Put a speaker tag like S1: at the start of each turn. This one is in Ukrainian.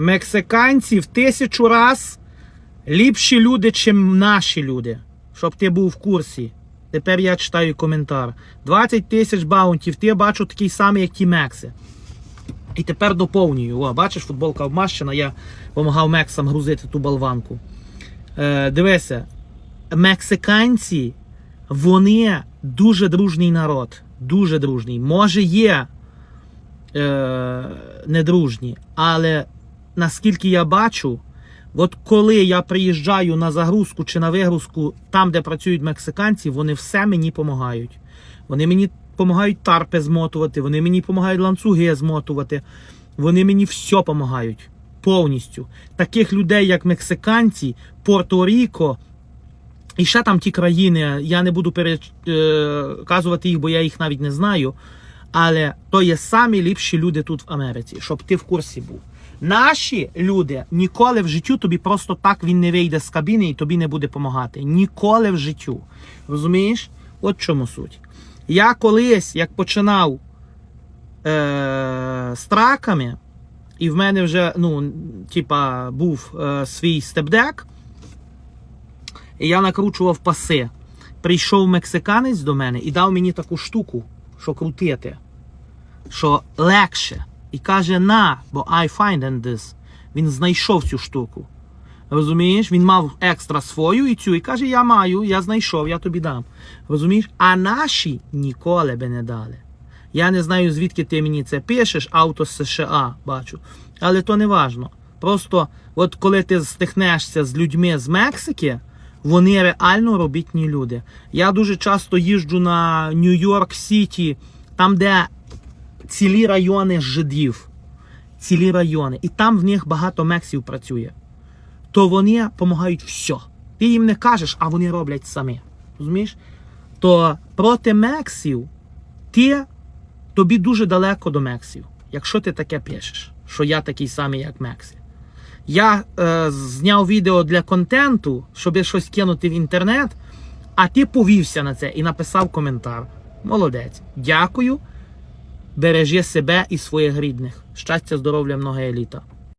S1: Мексиканці в тисячу раз ліпші люди, чим наші люди. Щоб ти був в курсі. Тепер я читаю коментар. 20 тисяч баунтів, ти бачу такий самий, як ті Мекси. І тепер доповнюю. О, бачиш, футболка обмащена, я допомагав Мексам грузити ту болванку. Е, дивися, мексиканці, вони дуже дружний народ. Дуже дружний. Може, є е, недружні, але наскільки я бачу, от коли я приїжджаю на загрузку чи на вигрузку там, де працюють мексиканці, вони все мені допомагають. Вони мені допомагають тарпи змотувати, вони мені допомагають ланцюги змотувати, вони мені все допомагають повністю. Таких людей, як мексиканці, Порто-Ріко, і ще там ті країни, я не буду переказувати їх, бо я їх навіть не знаю. Але то є самі ліпші люди тут в Америці, щоб ти в курсі був. Наші люди ніколи в життю тобі просто так він не вийде з кабіни і тобі не буде допомагати. Ніколи в життю. Розумієш? От чому суть. Я колись, як починав е- траками, і в мене вже, ну, типа, був е- свій степдек, і я накручував паси. Прийшов мексиканець до мене і дав мені таку штуку, що крутити, що легше. І каже: на, бо I find in this. Він знайшов цю штуку. Розумієш? Він мав екстра свою і цю, і каже: Я маю, я знайшов, я тобі дам. Розумієш? А наші ніколи би не дали. Я не знаю, звідки ти мені це пишеш, авто з США бачу. Але то не важно. Просто, от коли ти стихнешся з людьми з Мексики, вони реально робітні люди. Я дуже часто їжджу на Нью-Йорк Сіті, там, де цілі райони жидів. Цілі райони. І там в них багато мексів працює. То вони допомагають все. Ти їм не кажеш, а вони роблять самі. Розумієш? То проти мексів ти тобі дуже далеко до мексів, якщо ти таке пишеш, що я такий самий, як Мексі. Я е, зняв відео для контенту, щоб щось кинути в інтернет, а ти повівся на це і написав коментар. Молодець. Дякую. Бережи себе і своїх рідних. Щастя, здоров'я, много еліта.